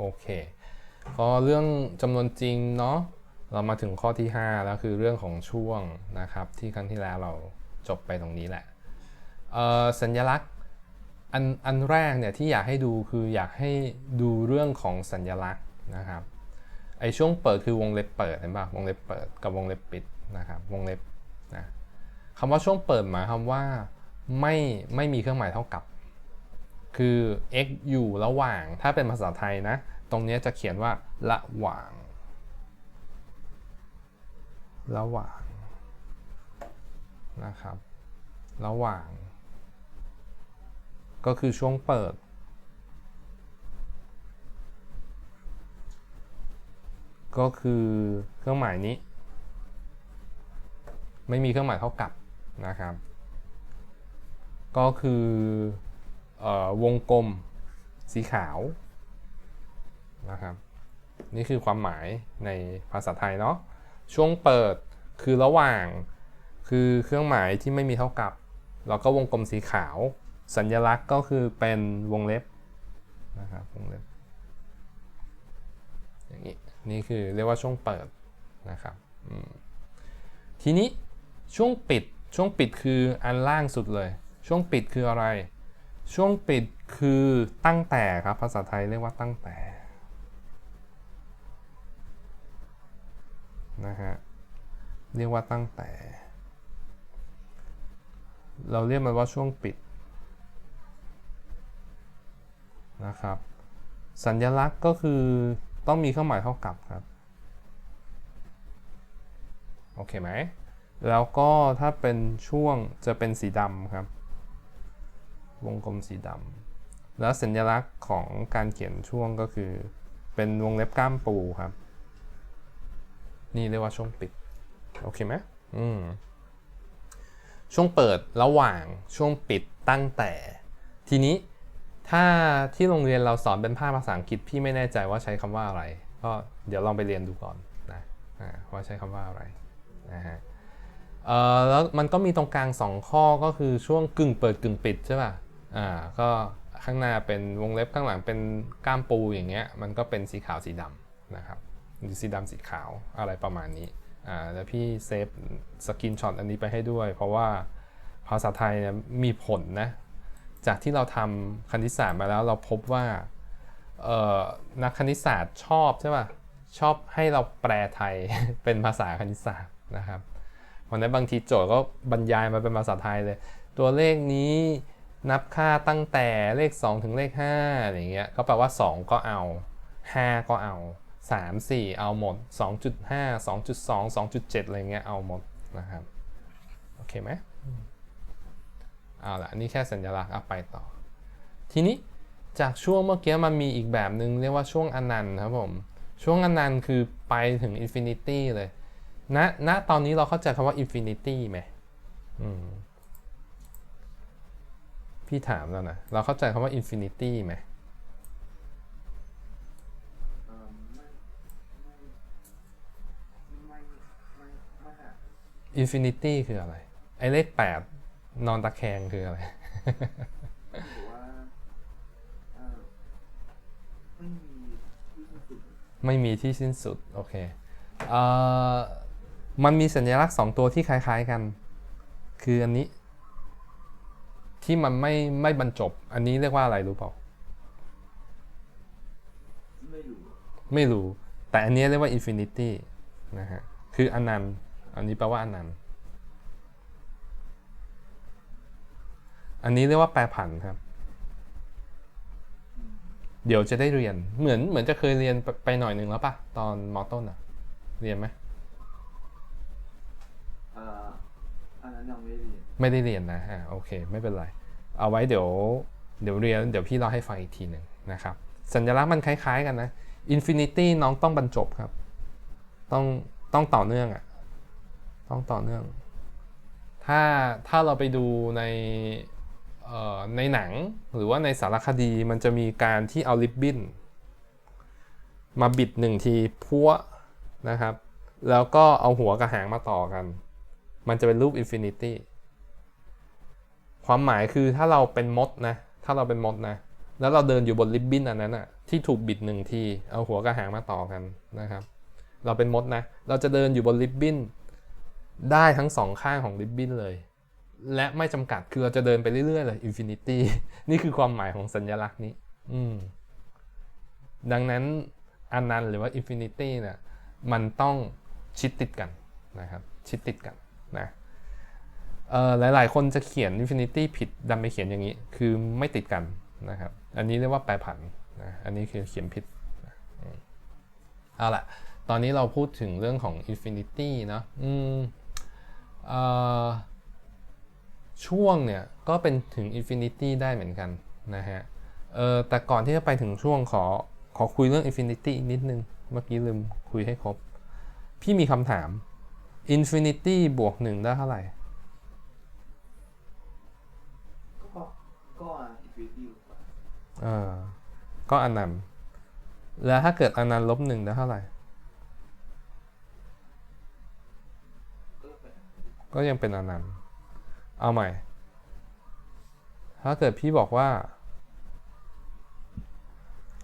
โอเคก็เรื่องจำนวนจริงเนาะเรามาถึงข้อที่ 5 แล้วคือเรื่องของช่วงนะครับ ที่ครั้งที่แล้วเราจบไปตรงนี้แหละสัญลักษณ์อันอันแรกเนี่ยที่อยากให้ดูคืออยากให้ดูเรื่องของสัญลักษณ์นะครับไอช่วงเปิดคือวงเล็บเปิดเห็นปะวงเล็บเปิดกับวงเล็บปิดนะครับวงเล็บนะคำว่าช่วงเปิดหมายความว่าไม่ไม่มีเครื่องหมายเท่ากับ คือ x อยู่ระหว่าง ถ้าเป็นภาษาไทยนะ ตรงนี้จะเขียนว่า ระหว่าง ระหว่าง นะครับ ระหว่าง ก็คือช่วงเปิด ก็คือเครื่องหมายนี้ ไม่มีเครื่องหมายเท่ากับนะครับ ก็คือ วงกลมสีขาวนะครับนี่คือความหมายในภาษาไทยเนาะช่วงเปิดคือระหว่างคือเครื่องหมายที่ไม่มีเท่ากับ แล้วก็วงกลมสีขาว สัญลักษณ์ก็คือเป็นวงเล็บนะครับวงเล็บอย่างนี้นี่คือเรียกว่าช่วงเปิดนะครับทีนี้ช่วงปิดช่วงปิดคืออันล่างสุดเลย ช่วงปิดคืออะไร ช่วงปิดคือตั้งแต่ครับภาษาไทยเรียกว่าตั้งแต่นะฮะเรียกว่าตั้งแต่ เราเรียกมันว่าช่วงปิดนะครับ สัญลักษณ์ก็คือต้องมีเครื่องหมายเท่ากับครับ โอเคไหม แล้วก็ถ้าเป็นช่วงจะเป็นสีดำครับ วงกลมสีดำแล้วสัญลักษณ์ของการเขียนช่วงก็คือ เป็นวงเล็บกล้ามปูครับ นี่เรียกว่าช่วงปิด โอเคไหมอืมช่วงเปิดระหว่างช่วงปิดตั้งแต่ ทีนี้ถ้าที่โรงเรียนเราสอนเป็นภาคภาษาอังกฤษพี่ไม่แน่ใจว่าใช้คำว่าอะไร ก็เดี๋ยวลองไปเรียนดูก่อนนะว่าใช้คำว่าอะไรนะฮะแล้วมันก็มีตรงกลาง 2 ข้อก็คือช่วงกึ่งเปิดกึ่งปิดใช่ป่ะ อ่าก็ข้างหน้าเป็นวงเล็บข้างหลังเป็นก้ามปูอย่างเงี้ยมันก็เป็นสีขาวสีดำนะครับหรือสีดำสีขาวอะไรประมาณนี้อ่าแล้วพี่เซฟสกินช็อตอันนี้ไปให้ด้วย เพราะว่าภาษาไทยเนี่ยมีผลนะจากที่เราทำคณิตศาสตร์มาแล้วเราพบว่าเอ่อนักคณิตศาสตร์ชอบใช่ป่ะชอบให้เราแปลไทยเป็นภาษาคณิตศาสตร์นะครับวันนั้นบางทีโจทย์ก็บรรยายมาเป็นภาษาไทยเลย ตัวเลขนี้ นับค่าตั้งแต่เลข 2 ถึงเลข5อย่างเงี้ยก็แปลว่า 2 ก็เอา 5 ก็เอา 3 4 เอาหมด 2.5 2.2 2.7 อะไรเงี้ยเอาหมดนะครับ โอเคไหมเอาละนี่แค่สัญลักษณ์เอาไปต่อ ทีนี้จากช่วงเมื่อกี้มันมีอีกแบบหนึ่งเรียกว่าช่วงอนันต์ครับผม ช่วงอนันต์คือไปถึงอินฟินิตี้เลยณณตอนนี้เราเข้าใจคำว่าอินฟินิตี้ไหมอืม พี่ถามแล้วนะเราเข้าใจคำว่าอินฟินิตี้ไหมอินฟินิตี้คืออะไร ไอเลข8นอนตะแคงคืออะไรไม่มีที่สิ้นสุด โอเคเอ่อมันมีสัญลักษณ์2ตัวที่คล้าย ๆกัน คืออันนี้ ที่มันไม่ไม่บรรจบ อันนี้เรียกว่าอะไรรู้เปล่าไม่รู้ไม่รู้ แต่อันนี้เรียกว่า infinity นะฮะคืออนันต์อันนี้แปลว่าอนันต์อันนี้เรียกว่าแปรผันครับ เดี๋ยวจะได้เรียนเหมือนเหมือนจะเคยเรียนไปไปหน่อยหนึ่งแล้วปะตอนมอต้นอะเรียนไหมเอ่ออันนั้นยังไม่ได้เรียนไม่ได้เรียนนะอ่าโอเค ไม่เป็นไร เอาไว้เดี๋ยวเดี๋ยวเรียนเดี๋ยวพี่เล่าให้ฟังอีกทีหนึ่งนะครับ สัญลักษณ์มันคล้าย ๆ กันนะ Infinity น้องต้องบรรจบครับ ต้องต้องต่อเนื่องอะ่ะต้องต่อเนื่อง ถ้าถ้าเราไปดูในในหนังหรือว่าในสารคดีมันจะมีการที่เอาลิบบิ้นมาบิดหนึ่งทีพัวนะครับ แล้วก็เอาหัวกับหางมาต่อกัน มันจะเป็นรูป Infinity ความหมายคือถ้าเราเป็นมดนะ ถ้าเราเป็นมดนะ แล้วเราเดินอยู่บนริบบิ้นอันนั้นอะที่ถูกบิดหนึ่งที เอาหัวกับหางมาต่อกันนะครับ เราเป็นมดนะ เราจะเดินอยู่บนริบบิ้นได้ทั้งสองข้างของริบบิ้นเลย และไม่จำกัดคือเราจะเดินไปเรื่อยๆเลยอินฟินิตี้นี่คือความหมายของสัญลักษณ์นี้ อืมดังนั้นอนันต์หรือว่าอินฟินิตี้เนี่ยมันต้องชิดติดกันนะครับ ชิดติดกันนะ หลายๆ คนจะเขียนอินฟินิตี้ผิดดันไปเขียนอย่างนี้ คือไม่ติดกันนะครับ อันนี้เรียกว่าแปรผันนะอันนี้คือเขียนผิดเอาละตอนนี้เราพูดถึงเรื่องของอินฟินิตี้เนาะอืมเอ่อช่วงเนี่ย ก็เป็นถึงอินฟินิตี้ได้เหมือนกันนะฮะเออแต่ก่อนที่จะไปถึงช่วงขอขอคุยเรื่อง Infinity อีกนิดนึง เมื่อกี้ลืมคุยให้ครบ พี่มีคำถาม Infinity บวกหนึ่งได้เท่าไหร่ ก็อินฟินิตี้กว่าก็อนันต์แล้วถ้าเกิดอนันต์ลบหนึ่งได้เท่าไหร่ ก็เป็นก็ยังเป็นอนันต์เอาใหม่ ถ้าเกิดพี่บอกว่า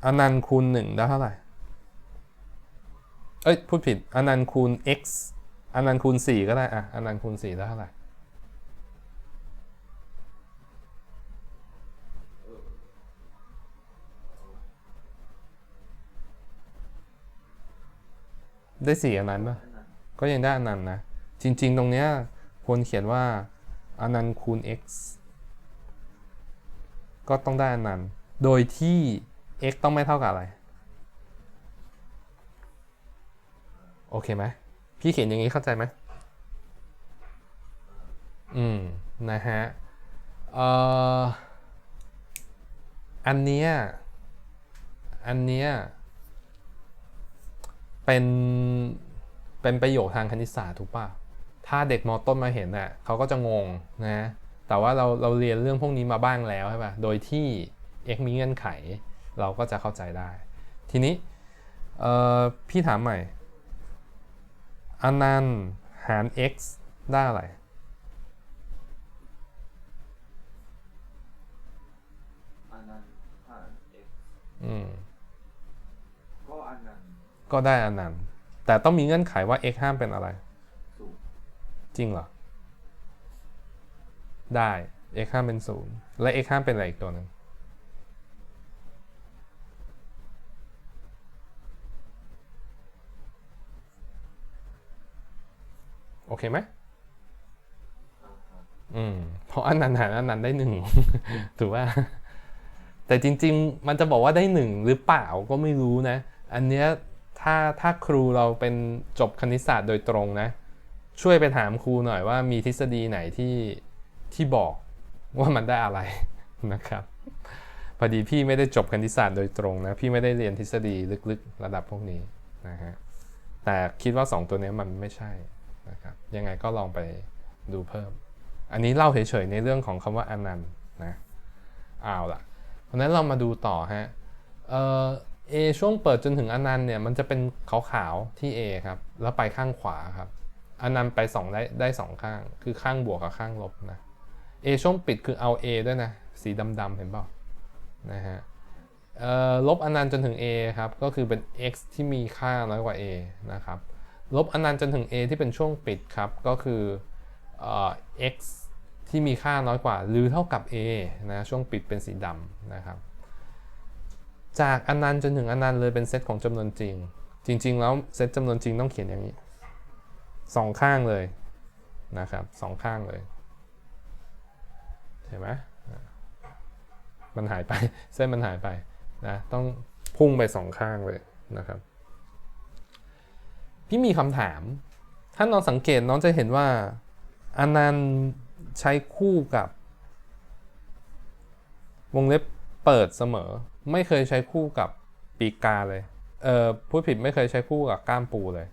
อนันต์คูณหนึ่งได้เท่าไหร่ เอ้ยพูดผิดอนันต์คูณ x อนันต์คูณสี่ก็ได้อะอนันต์คูณสี่ได้เท่าไหร่ ได้สี่อนันต์ป่ะอันนั้นก็ยังได้อนันต์นะ จริง ๆ ตรงเนี้ยควรเขียนว่าอนันต์คูณ x ก็ต้องได้อนันต์ โดยที่ x ต้องไม่เท่ากับอะไร โอเคไหม พี่เขียนอย่างนี้เข้าใจไหม อืม นะฮะ เอ่อ อันเนี้ย อันเนี้ย เป็นเป็นประโยคทางคณิตศาสตร์ถูกป่ะถ้าเด็กมอต้นมาเห็นน่ะเขาก็จะงงนะแต่ว่าเราเราเรียนเรื่องพวกนี้มาบ้างแล้วใช่ป่ะโดยที่ x มีเงื่อนไข เราก็จะเข้าใจได้ ทีนี้เอ่อพี่ถามใหม่อนันต์หาร x ได้อะไรอันนั้นผ่านเอ็กอืมก็อันนั้น ก็ได้อนันต์แต่ต้องมีเงื่อนไขว่า x ห้ามเป็นอะไร จริงเหรอ ได้ x ห้ามเป็นศูนย์และ x ห้ามเป็นอะไรอีกตัวหนึ่งโอเคไหมอืมเพราะอันนั้นหารอันนั้นได้หนึ่งถูกป่ะแต่จริง ๆ มันจะบอกว่าได้หนึ่งหรือเปล่าก็ไม่รู้นะ อันเนี้ย ถ้าถ้าครูเราเป็นจบคณิตศาสตร์โดยตรงนะ ช่วยไปถามครูหน่อยว่ามีทฤษฎีไหนที่ที่บอกว่ามันได้อะไรนะครับพอดีพี่ไม่ได้จบคณิตศาสตร์โดยตรงนะ พี่ไม่ได้เรียนทฤษฎีลึกๆ ระดับพวกนี้นะฮะแต่คิดว่า 2 ตัวนี้มันไม่ใช่นะครับยังไงก็ลองไปดูเพิ่ม อันนี้เล่าเฉยๆในเรื่องของคำว่าอนันต์นะเอาล่ะเพราะฉะนั้นเรามาดูต่อฮะ เอ่อ A ช่วงเปิดจนถึงอนันต์เนี่ยมันจะเป็นขาวๆที่ A ครับ แล้วไปข้างขวาครับอนันต์ไปสองได้ได้สองข้าง คือข้างบวกกับข้างลบนะ A ช่วงปิดคือเอา A ด้วยนะ สีดำๆเห็นเปล่านะฮะลบอนันต์จนถึง A ครับ ก็คือเป็น x ที่มีค่าน้อยกว่า A นะครับ ลบอนันต์จนถึง A ที่เป็นช่วงปิดครับ ก็คือเอ่อ x ที่มีค่าน้อยกว่า หรือเท่ากับ a นะ ช่วงปิดเป็นสีดำนะครับ จากอนันต์จนถึงอนันต์เลยเป็นเซตของจำนวนจริง จริง ๆ แล้วเซตจำนวนจริงต้องเขียนอย่างนี้สองข้างเลยนะครับสองข้างเลยเห็นไหมมันหายไปเส้นมันหายไปนะต้องพุ่งไปสองข้างเลยนะครับ พี่มีคำถาม ถ้าน้องสังเกตน้องจะเห็นว่าอนันต์ใช้คู่กับ วงเล็บเปิดเสมอ ไม่เคยใช้คู่กับปีกกาเลยเออพูดผิดไม่เคยใช้คู่กับก้ามปูเลย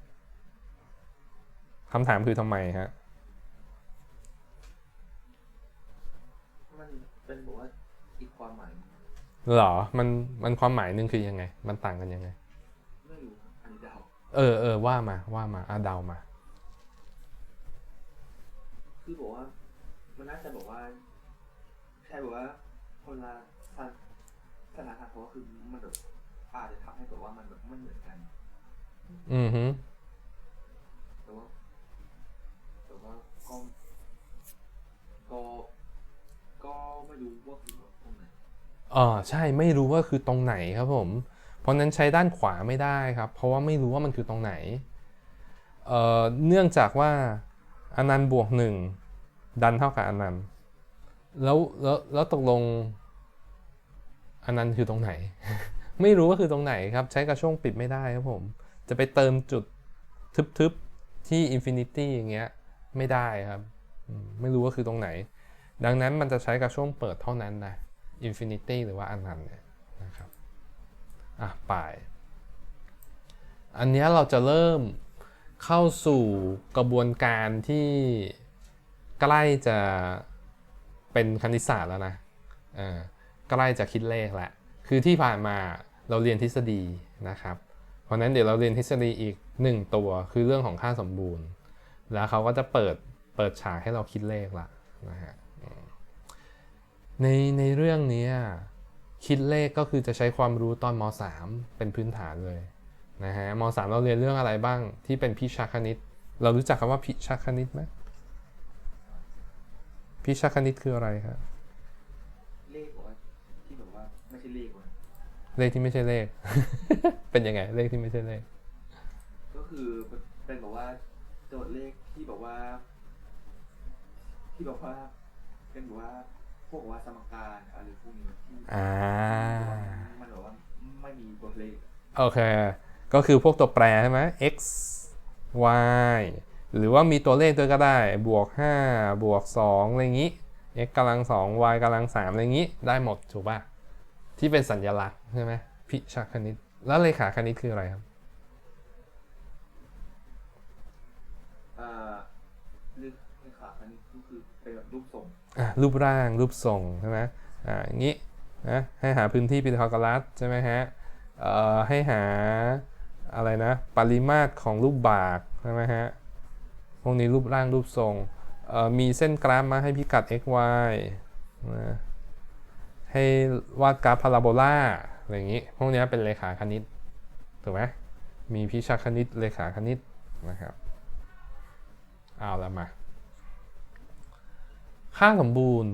คำถามคือทำไมฮะมันเป็นบอกว่าอีกความหมายหนึ่งหรอ มัน มันความหมายหนึงคือยังไง มันต่างกันยังไง ไม่รู้อันนี้เดา เออเออว่ามา ว่ามาอาเดามา คือบอกว่า มันน่าจะบอกว่าใครบอกว่า คนละ สันสถานการณ์เพราะว่าคือมันแบบอาจจะทำให้แบบว่ามันแบบไม่เหมือนกัน อือฮึแต่ว่าแต่ว่าก็ก็ก็ไม่รู้ว่าคือแบบตรงไหนอ๋อใช่ไม่รู้ว่าคือตรงไหนครับผม เพราะฉะนั้นใช้ด้านขวาไม่ได้ครับ เพราะว่าไม่รู้ว่ามันคือตรงไหนเอ่อเนื่องจากว่าอนันต์บวกหนึ่งดันเท่ากับอนันต์แล้วแล้วแล้วตกลง อันนั้นคือตรงไหน ไม่รู้ว่าคือตรงไหนครับ ใช้กระช่วงปิดไม่ได้ครับผม จะไปเติมจุดทึบๆ ที่อินฟินิตี้อย่างเงี้ย ไม่ได้ครับ ไม่รู้ว่าคือตรงไหน ดังนั้นมันจะใช้กระช่วงเปิดเท่านั้นนะอินฟินิตี้หรือว่าอันนั้นเนี่ยนะครับ อะไปอันนี้เราจะเริ่มเข้าสู่กระบวนการที่ใกล้จะเป็นคณิตศาสตร์แล้วนะอ่า ใกล้จะคิดเลขแล้วคือที่ผ่านมาเราเรียนทฤษฎีนะครับ เพราะนั้นเดี๋ยวเราเรียนทฤษฎีอีกหนึ่งตัวคือเรื่องของค่าสมบูรณ์ แล้วเขาก็จะเปิดเปิดฉากให้เราคิดเลขละนะฮะในในเรื่องนี้คิดเลขก็คือจะใช้ความรู้ตอนม .3 เป็นพื้นฐานเลยนะฮะม .3 เราเรียนเรื่องอะไรบ้างที่เป็นพิชาคณิต เรารู้จักคำว่าพิชาคณิตไหมพิชาคณิตคืออะไรครับ เลขบอกว่าที่แบบว่าไม่ใช่เลขว่ะ เลขที่ไม่ใช่เลข เป็นยังไง เลขที่ไม่ใช่เลข ก็คือเป็นแบบว่าโจทย์เลขที่แบบว่า ที่แบบว่า เป็นแบบว่าพวกแบบว่าสมการอะไรพวกนี้ที่อ่ามันแบบว่าไม่มีตัวเลขโอเค ก็คือพวกตัวแปรใช่ไหม x y หรือว่ามีตัวเลขด้วยก็ได้ บวก 5 บวก 2 อะไรอย่างนี้ x กำลัง2 y กำลัง3อะไรอย่างนี้ ได้หมด ถูกป่ะ ที่เป็นสัญลักษณ์ใช่ไหมพิชาคณิต แล้วเลขาคณิตคืออะไรครับอ่าเลขเลขาอันนี้ก็คือเป็นแบบรูปทรงอะรูปร่างรูปทรงใช่ไหมอ่าอย่างนี้นะให้หาพื้นที่พีทาโกรัสใช่ไหมฮะเอ่อให้หาอะไรนะปริมาตรของรูปบากใช่ไหมฮะพวกนี้รูปร่างรูปทรงเอ่อมีเส้นกราฟมาให้พิกัด x y นะ ให้วาดกราฟพาราโบลาอะไรอย่างนี้ พวกนี้เป็นเลขาคณิต ถูกไหมมีพิชาคณิตเลขาคณิตนะครับ เอาละมา ค่าสมบูรณ์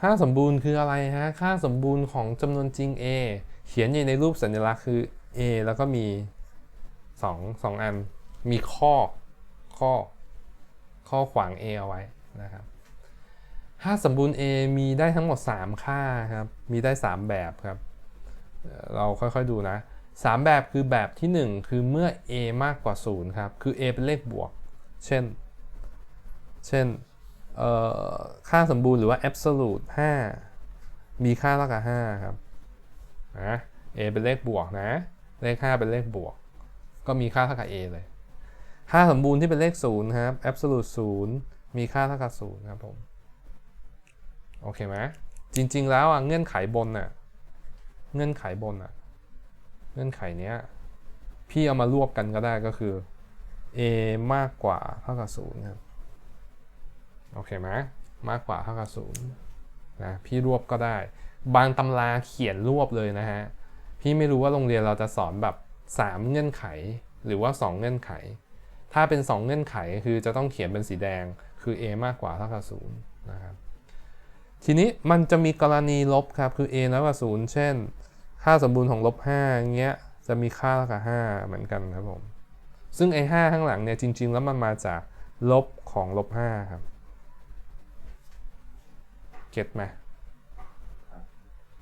ค่าสมบูรณ์คืออะไรฮะ ค่าสมบูรณ์ของจำนวนจริง a เขียนอยู่ในรูปสัญลักษณ์คือ a แล้วก็มี 2 2 อัน มีข้อ ข้อ ข้อขวาง a เอาไว้นะครับ ค่าสมบูรณ์ a มีได้ทั้งหมด 3 ค่าครับ มีได้ 3 แบบครับ เราค่อยๆดูนะ 3 แบบคือแบบทีหนึ่1 คือเมื่อ a มากกว่า 0 ครับ คือ a เป็นเลขบวก เช่น เช่น ค่าสมบูรณ์หรือว่า absolute 5 มีค่าเท่ากับ 5 ครับนะ a เป็นเลขบวกนะ เลข 5 เป็นเลขบวก ก็มีค่าเท่ากับ a เลยค่าสมบูรณ์ที่เป็นเลข 0 ครับ absolute 0 มีค่าเท่ากับ 0 ครับผม โอเคไหมจริง ๆ แล้วอะเงื่อนไขบนน่ะเงื่อนไขบนอะเงื่อนไขเนี้ยพี่เอามารวบกันก็ได้ก็คือ a มากกว่าเท่ากับ0ครับโอเคไหมมากกว่าเท่ากับศูนย์นะพี่รวบก็ได้ บางตำราเขียนรวบเลยนะฮะพี่ไม่รู้ว่าโรงเรียนเราจะสอนแบบ 3 เงื่อนไขหรือว่า 2 เงื่อนไข ถ้าเป็น 2 เงื่อนไขคือจะต้องเขียนเป็นสีแดงคือ a มากกว่าเท่ากับศูนย์นะครับ ทีนี้มันจะมีกรณีลบครับ คือ a น้อยกว่าศูนย์เช่น ค่าสมบูรณ์ของลบ5อย่างเงี้ยจะมีค่าเท่ากับ 5 เหมือนกันครับผม ซึ่งไอ้5ข้างหลังเนี่ยจริง ๆ แล้วมันมาจากลบของลบ5ครับเก็ตไหม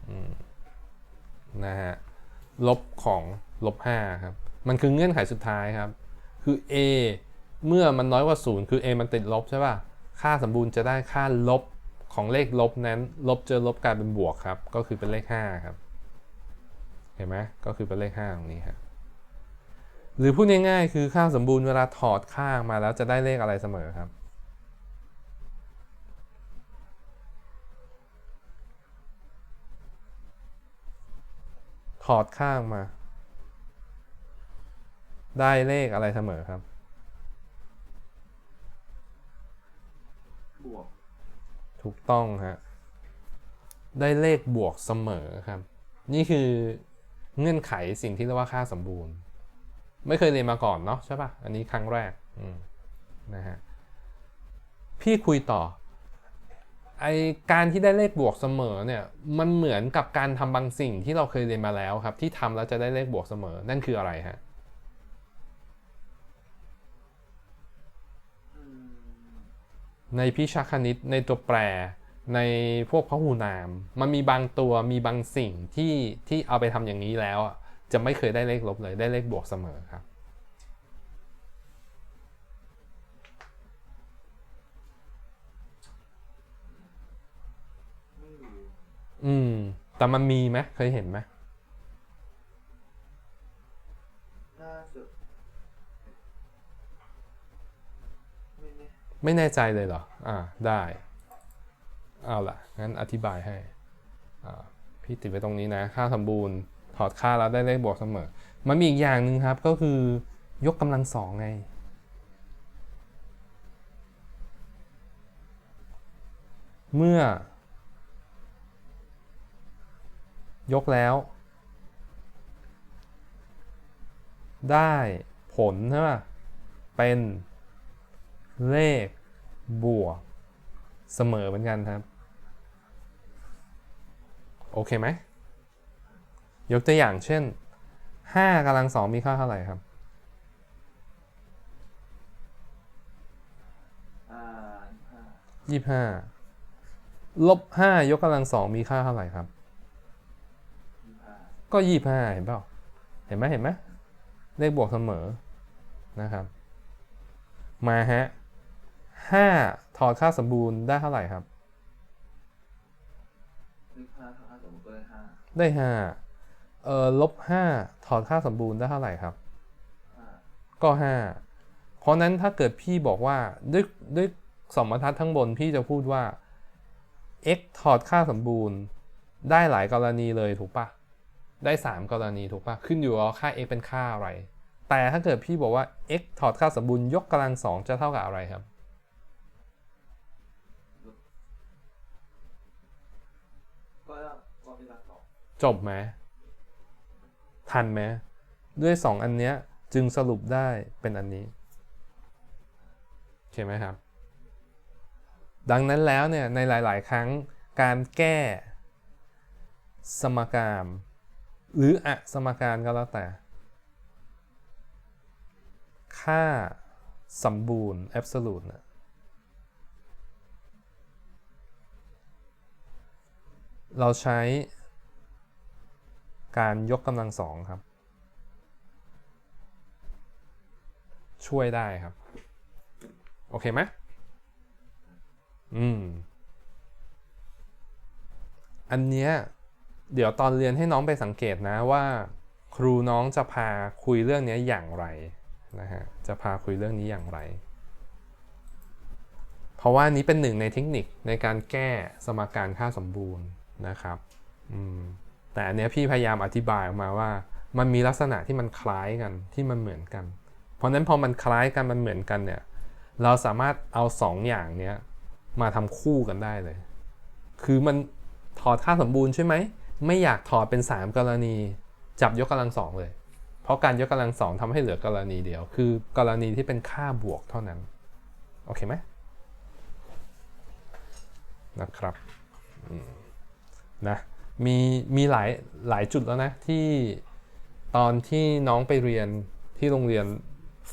อืมนะฮะลบของลบ5ครับ มันคือเงื่อนไขสุดท้ายครับ คือ a เมื่อมันน้อยกว่า 0 คือ a มันติดลบใช่ป่ะ ค่าสมบูรณ์จะได้ค่าลบ ของเลขลบนั้น ลบเจอลบกลายเป็นบวกครับ ก็คือเป็นเลข5ครับ เห็นไหมก็คือเป็นเลข5ตรงนี้ครับหรือพูดง่ายๆ คือค่าสมบูรณ์เวลาถอดค่าออกมาแล้วจะได้เลขอะไรเสมอครับ ถอดข้างมา ได้เลขอะไรเสมอครับ บวก ถูกต้องฮะ ได้เลขบวกเสมอครับ นี่คือเงื่อนไขสิ่งที่เรียกว่าค่าสมบูรณ์ ไม่เคยเรียนมาก่อนเนาะใช่ปะอันนี้ครั้งแรกนะฮะ พี่คุยต่อ ไอการที่ได้เลขบวกเสมอเนี่ย มันเหมือนกับการทำบางสิ่งที่เราเคยเรียนมาแล้วครับ ที่ทำแล้วจะได้เลขบวกเสมอ นั่นคืออะไรฮะ ในพิชาคณิตในตัวแปร ในพวกพหูนาม มันมีบางตัวมีบางสิ่งที่ที่เอาไปทำอย่างนี้แล้วอะจะไม่เคยได้เลขลบเลยได้เลขบวกเสมอครับอืม แต่มันมีไหมเคยเห็นไหม ไม่แน่ใจเลยเหรอ อ่า ได้ เอาล่ะ งั้นอธิบายให้ อ่า พี่ติดไว้ตรงนี้นะ ค่าสมบูรณ์ ถอดค่าแล้วได้เลขบวกเสมอ มันมีอีกอย่างหนึ่งครับ ก็คือยกกำลังสองไง เมื่อ ยกแล้ว ได้ผลใช่ป่ะ เป็น เลขบวก เสมอเหมือนกันครับ โอเคไหม ยกตัวอย่างเช่น5กำลังสองมีค่าเท่าไหร่ครับอ่ห้า25ลบ5ยกกำลังสองมีค่าเท่าไหร่ครับยี่ห้าก็25เห็นเปล่า เห็นไหมเห็นไหมเลขบวกเสมอนะครับ มาฮะ 5 ถอดค่าสมบูรณ์ได้เท่าไหร่ครับเลขห้าถ้าสมมติก็ได้ห้าได้5เอ่อลบ5ถอดค่าสมบูรณ์ได้เท่าไหร่ครับห้าก็ 5 เพราะนั้นถ้าเกิดพี่บอกว่าด้วยด้วยสมบรรทัดทั้งบนพี่จะพูดว่า x ถอดค่าสมบูรณ์ ได้หลายกรณีเลยถูกปะได้ 3 กรณีถูกปะขึ้นอยู่ว่าค่า x เป็นค่าอะไร แต่ถ้าเกิดพี่บอกว่า x ถอดค่าสมบูรณ์ยกกำลังสองจะเท่ากับอะไรครับ จบไหมทันไหมด้วย 2 อันเนี้ยจึงสรุปได้เป็นอันนี้โอเคไหมครับ ดังนั้นแล้วเนี่ยในหลาย ๆ ครั้งการแก้สมการหรืออะสมการก็แล้วแต่ ค่าสมบูรณ์ absolute นะเราใช้ การยกกำลังสองครับ ช่วยได้ครับ โอเคไหมอืม อันเนี้ยเดี๋ยวตอนเรียนให้น้องไปสังเกตนะว่า ครูน้องจะพาคุยเรื่องนี้อย่างไรนะฮะจะพาคุยเรื่องนี้อย่างไร เพราะว่านี้เป็นหนึ่งในเทคนิคในการแก้สมการค่าสมบูรณ์นะครับ อืม แต่อันเนี้ยพี่พยายามอธิบายออกมาว่า มันมีลักษณะที่มันคล้ายกันที่มันเหมือนกัน เพราะฉะนั้นพอมันคล้ายกันมันเหมือนกันเนี่ยเราสามารถเอาสองอย่างเนี้ยมาทำคู่กันได้เลย คือมันถอดค่าสมบูรณ์ใช่ไหม ไม่อยากถอดเป็น 3 กรณี จับยกกำลังสองเลย เพราะการยกกำลังสองทำให้เหลือกรณีเดียว คือกรณีที่เป็นค่าบวกเท่านั้น โอเคไหมนะครับนะ มีมีหลายหลายจุดแล้วนะที่ตอนที่น้องไปเรียนที่โรงเรียน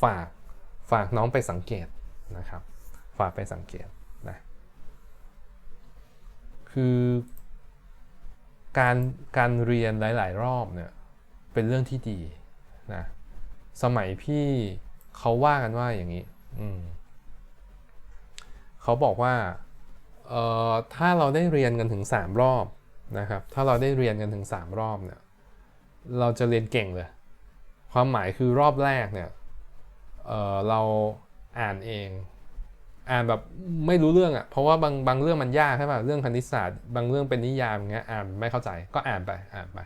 ฝากฝากน้องไปสังเกตนะครับ ฝากไปสังเกตนะคือการการเรียนหลาย ๆ รอบเนี่ยเป็นเรื่องที่ดีนะสมัยพี่เขาว่ากันว่าอย่างนี้อืมเขาบอกว่าเอ่อถ้าเราได้เรียนกันถึง 3 รอบ นะครับ ถ้าเราได้เรียนกันถึง 3 รอบเนี่ย เราจะเรียนเก่งเลย ความหมายคือรอบแรกเนี่ยเเราอ่านเอง อ่านแบบไม่รู้เรื่องอะ่ะ เพราะว่าบางบางเรื่องมันยากใช่ป่ะ เรื่องคณิตศาสตร์ บางเรื่องเป็นนิยามอย่างเงี้ย อ่านไม่เข้าใจ ก็อ่านไป อ่านไป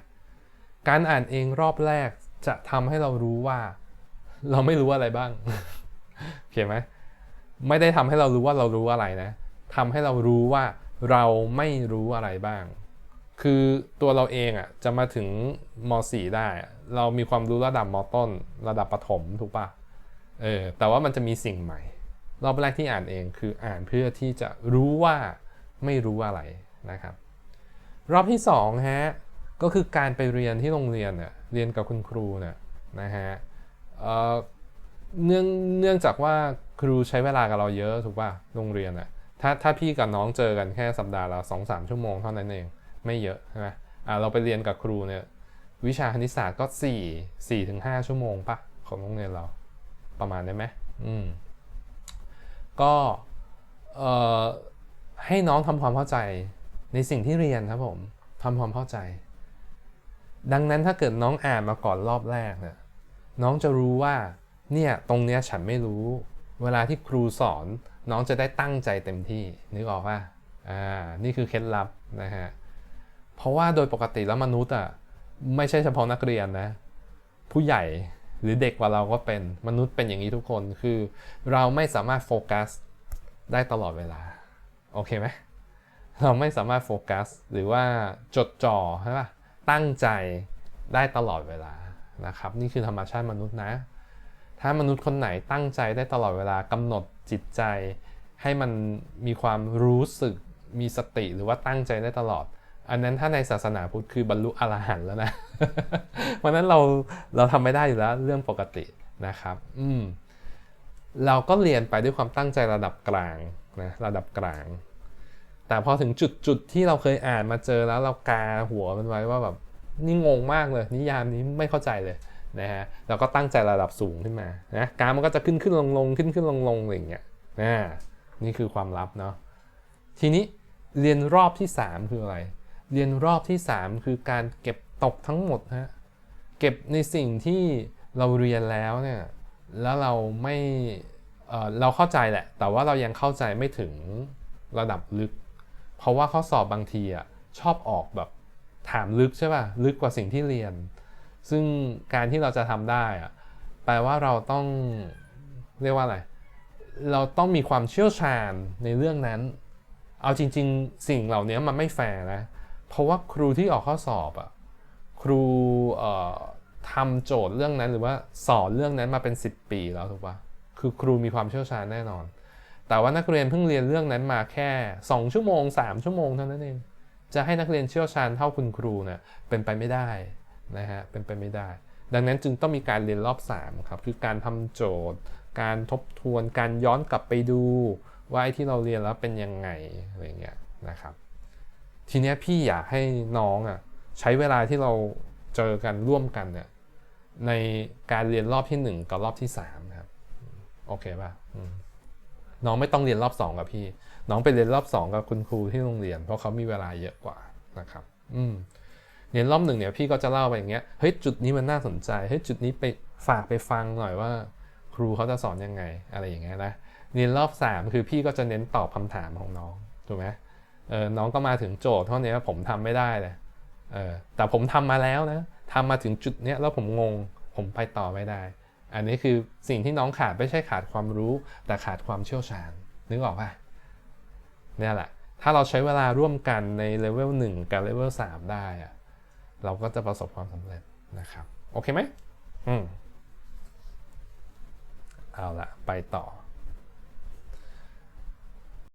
การอ่านเองรอบแรกจะทำให้เรารู้ว่า เราไม่รู้อะไรบ้างโอเคไหมไม่ได้ทำให้เรารู้ว่าเรารู้อะไรนะทำให้เรารู้ว่าเราไม่รู้อะไรบ้าง คือตัวเราเองอะจะมาถึงม .4 ได้ เรามีความรู้ระดับม ต้น ระดับประถมถูกปะเออแต่ว่ามันจะมีสิ่งใหม่ รอบแรกที่อ่านเองคืออ่านเพื่อที่จะรู้ว่าไม่รู้อะไรนะครับ รอบที่2ฮะก็คือการไปเรียนที่โรงเรียนเน่ยเรียนกับคุณครูเนี่ยนะฮะเอ่อเนื่องเนื่องจากว่าครูใช้เวลากับเราเยอะถูกป่ะโรงเรียนอะถ้าถ้าพี่กับน้องเจอกันแค่สัปดาห์ละสองสามชั่วโมงเท่านั้นเอง ไม่เยอะใช่ไหมอ่าเราไปเรียนกับครูเนี่ยวิชาคณิตศาสตร์ก็ 4 4ถึง5ชั่วโมงปะของโรงเรียนเราประมาณได้ไหมอืมก็เอ่อให้น้องทำความเข้าใจในสิ่งที่เรียนครับผมทำความเข้าใจ ดังนั้นถ้าเกิดน้องอ่านมาก่อนรอบแรกเนี่ยน้องจะรู้ว่าเนี่ยตรงเนี้ยฉันไม่รู้ เวลาที่ครูสอนน้องจะได้ตั้งใจเต็มที่นึกออกป่ะอ่านี่คือเคล็ดลับนะฮะ เพราะว่าโดยปกติแล้วมนุษย์อะไม่ใช่เฉพาะนักเรียนนะ ผู้ใหญ่หรือเด็กกว่าเราก็เป็นมนุษย์เป็นอย่างนี้ทุกคนคือ เราไม่สามารถโฟกัสได้ตลอดเวลา โอเคไหมเราไม่สามารถโฟกัสหรือว่าจดจ่อใช่ปะตั้งใจได้ตลอดเวลานะครับ นี่คือธรรมชาติมนุษย์นะ ถ้ามนุษย์คนไหนตั้งใจได้ตลอดเวลากำหนดจิตใจ ให้มันมีความรู้สึกมีสติหรือว่าตั้งใจได้ตลอด อันนั้นถ้าในศาสนาพุทธคือบรรลุอรหันต์แล้วนะ เพราะนั้นเราเราทำไม่ได้อยู่แล้วเรื่องปกตินะครับ อืมเราก็เรียนไปด้วยความตั้งใจระดับกลางนะระดับกลาง แต่พอถึงจุดจุดที่เราเคยอ่านมาเจอแล้วเรากาหัวมันไว้ว่าแบบนี่งงมากเลย นิยามนี้ไม่เข้าใจเลยนะฮะเราก็ตั้งใจระดับสูงขึ้นมานะกามันก็จะขึ้นขึ้นลงลงขึ้นขึ้นลงลงอะไรอย่างเงี้ยนะนี่คือความลับเนาะทีนี้เรียนรอบที่ 3 คืออะไร เรียนรอบที่ 3 คือการเก็บตกทั้งหมดฮะเก็บในสิ่งที่เราเรียนแล้วเนี่ยแล้วเราไม่เออเราเข้าใจแหละ แต่ว่าเรายังเข้าใจไม่ถึงระดับลึก เพราะว่าข้อสอบบางทีอะชอบออกแบบถามลึกใช่ป่ะลึกกว่าสิ่งที่เรียน ซึ่งการที่เราจะทำได้อะแปลว่าเราต้องเรียกว่าอะไรเราต้องมีความเชี่ยวชาญในเรื่องนั้น เอาจริง ๆ สิ่งเหล่านี้มันไม่แฟร์นะ เพราะว่าครูที่ออกข้อสอบอะครูทำโจทย์เรื่องนั้นหรือว่าสอนเรื่องนั้นมาเป็น 10 ปีแล้วถูกปะคือครูมีความเชี่ยวชาญแน่นอน แต่ว่านักเรียนเพิ่งเรียนเรื่องนั้นมาแค่ 2 ชั่วโมง 3 ชั่วโมงเท่านั้นเอง จะให้นักเรียนเชี่ยวชาญเท่าคุณครูเนี่ยเป็นไปไม่ได้นะฮะ เป็นไปไม่ได้ ดังนั้นจึงต้องมีการเรียนรอบ3ครับ คือการทำโจทย์ การทบทวน การย้อนกลับไปดู ว่าไอ้ที่เราเรียนแล้วเป็นยังไงอะไรเงี้ยนะครับ ทีเนี้ยพี่อยากให้น้องอะใช้เวลาที่เราเจอกันร่วมกันเนี่ยในการเรียนรอบที่ 1 กับรอบที่3นะครับโอเคป่ะน้องไม่ต้องเรียนรอบ 2 กับพี่ น้องไปเรียนรอบ 2 กับคุณครูที่โรงเรียน เพราะเขามีเวลาเยอะกว่านะครับ อืมเรียนรอบหนึ่งเนี่ยพี่ก็จะเล่าไปอย่างเงี้ยเฮ้ยจุดนี้มันน่าสนใจเฮ้ยจุดนี้ไปฝากไปฟังหน่อยว่า ครูเขาจะสอนยังไงอะไรอย่างเงี้ยนะเรียนรอบ 3 คือพี่ก็จะเน้นตอบคำถามของน้องถูกไหม ออน้องก็มาถึงโจทย์เท่านี้ผมทำไม่ได้เลยเออแต่ผมทำมาแล้วนะทำมาถึงจุดเนี้ยแล้วผมงงผมไปต่อไม่ได้ อันนี้คือสิ่งที่น้องขาดไม่ใช่ขาดความรู้ แต่ขาดความเชี่ยวชาญนึกออกป่ะเนี่ยแหละ ถ้าเราใช้เวลาร่วมกันในเลเวล1กับเลเวล3ได้อะเราก็จะประสบความสำเร็จนะครับ โอเคไหมอืมเอาละไปต่อ